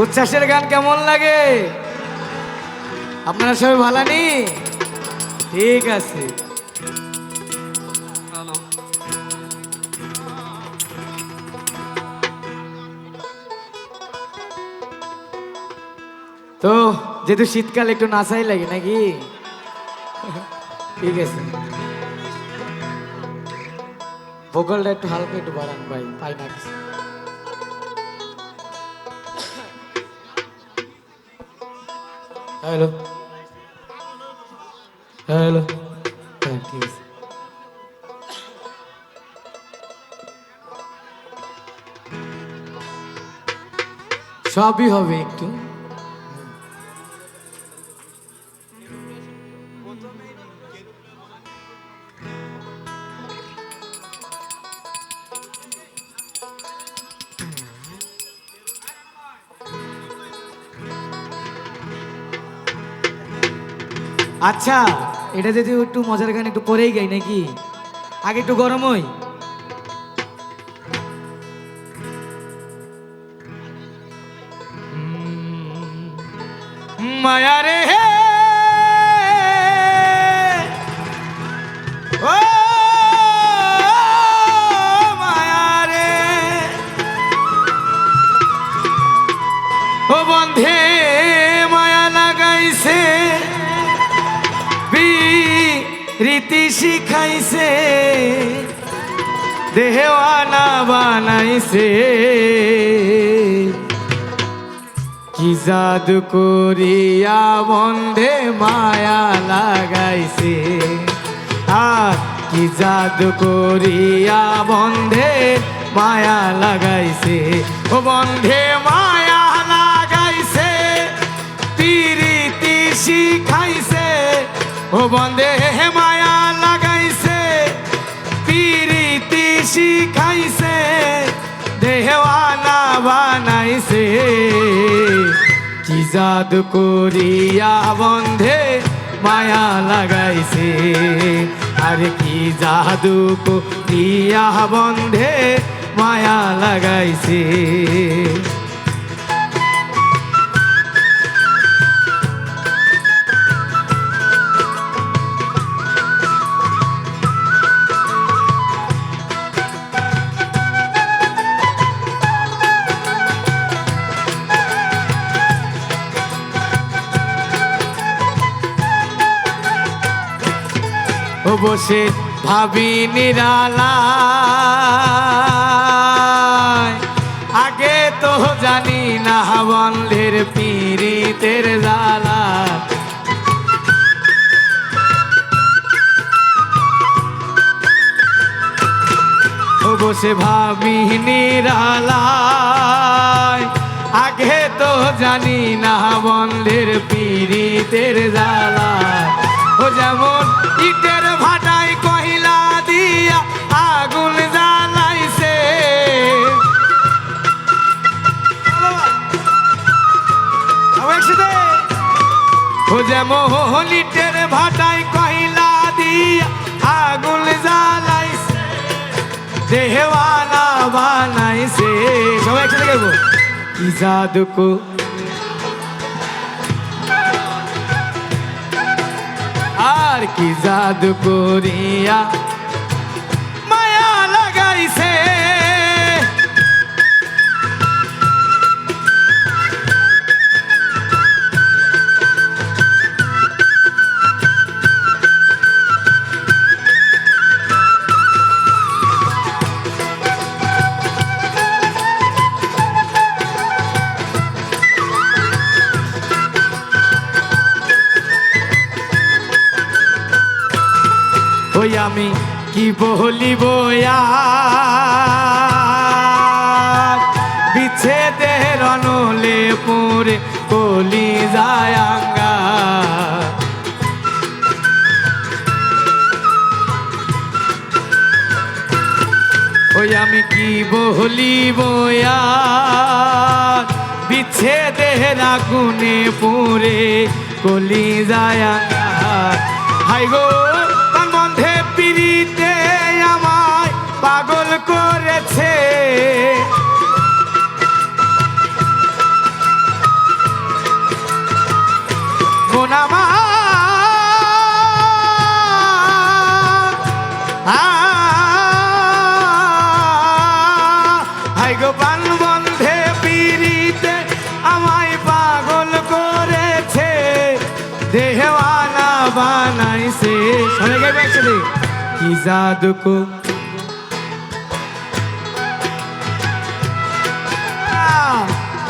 উচ্ছ্বাসের গান কেমন লাগে? আপনারা সবাই ভালো নি ঠিক আছে। তো, যেহেতু শীতকাল, একটু নাচাই লাগে নাকি? ঠিক আছে। ভোকালটা একটু হালকা একটু বাড়ান ভাই, পাই না। হ্যালো হ্যালো হ্যাঁ ঠিক সবই হবে একটু। আচ্ছা এটা যদি একটু মজার গান একটু পরেই গাই নাকি? আগে একটু গরম হই। মায়া রে হে। মায়া রে। ও বন্ধে, মায়া লাগাইছে। রীতি শিখাইছে। দেহওয়ানা বানাইছে। কি জাদু করিয়া বন্ধে মায়া লাগাইছে। আর কি জাদু করিয়া বন্ধে মায়া লাগাইছে। ও বন্ধে মায়া ও বন্ধে মায়া লাগাইছে, পিরিতি শিখাইছে দেহওয়ানা বানাইছে। কি জাদু করিয়া বন্ধে মায়া লাগাইছে, আর কি জাদু করিয়া বন্ধে মায়া লাগাইছে। বসে ভাবি নিরালা আগে তো জানি না বন্ধের পীড়িতের জ্বালা। ও বসে ভাবি নিরালায়। আগে তো জানি না বন্ধের পীড়িতের জ্বালা। ও যেমন ইটের ও যেমন ইটের ভাটায় কহিলা দিয়া, আগুন জ্বালাইছে। দেহওয়ানা বানাইছে। সবাই একসাথে গাইবো। কি জাদুকো। আর কি জাদু করিয়া মায়া লাগাইছে। ওই আমি কি বলিব? বিচ্ছেদের অনলে পুরে কলি যায় আঙ্গা ওই আমি কি বলিব? বিচ্ছেদের আগুনে পুরে কলি যায় আঙ্গা হাই গো করেছে। গোনামা গোপাল বন্ধে পিড়িতে আমায় পাগল করেছে। দেহওয়ালা বানাইছে। সবাই গাইবে একসাথে। কি জাদু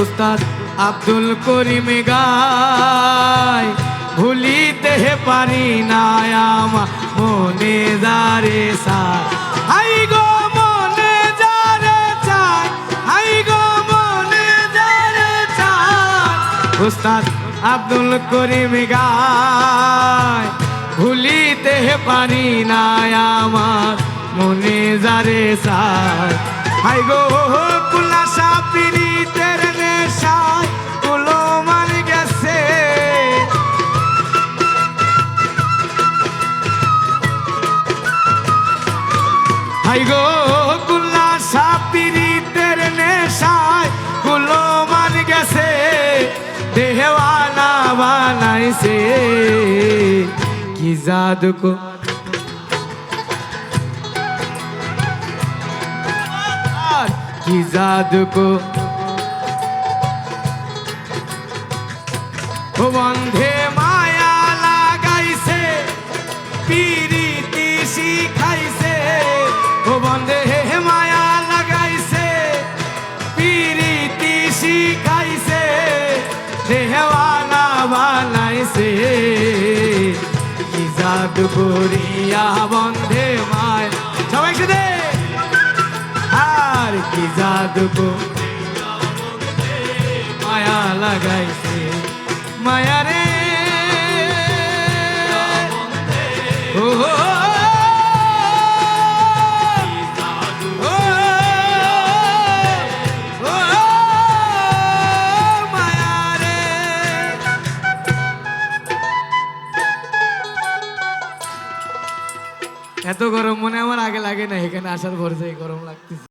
উস্তাদ আব্দুল করিম গায় ভুলিতে পারি না আমা মনে দারে সার হাই গো মনে যারে চাই, হাই গো মনে যারে চাই। উস্তাদ আব্দুল করিম গায় ভুলিতে পারি না আমার মনে যারে সার হাই গো কুলাসা পিরিতের হাই গো কুলাসা পিরিতের নেশায় কুলো মার গেছে দেহওয়ানা বানাইছে। কি জাদু কো কি জাদু কো বন্ধে কি বন্ধে মায়। সবাই সাথে আর কি জাদুকু। মায়া লাগাইছে। মায়া রে আসার পর থেকে গরম লাগতেছে।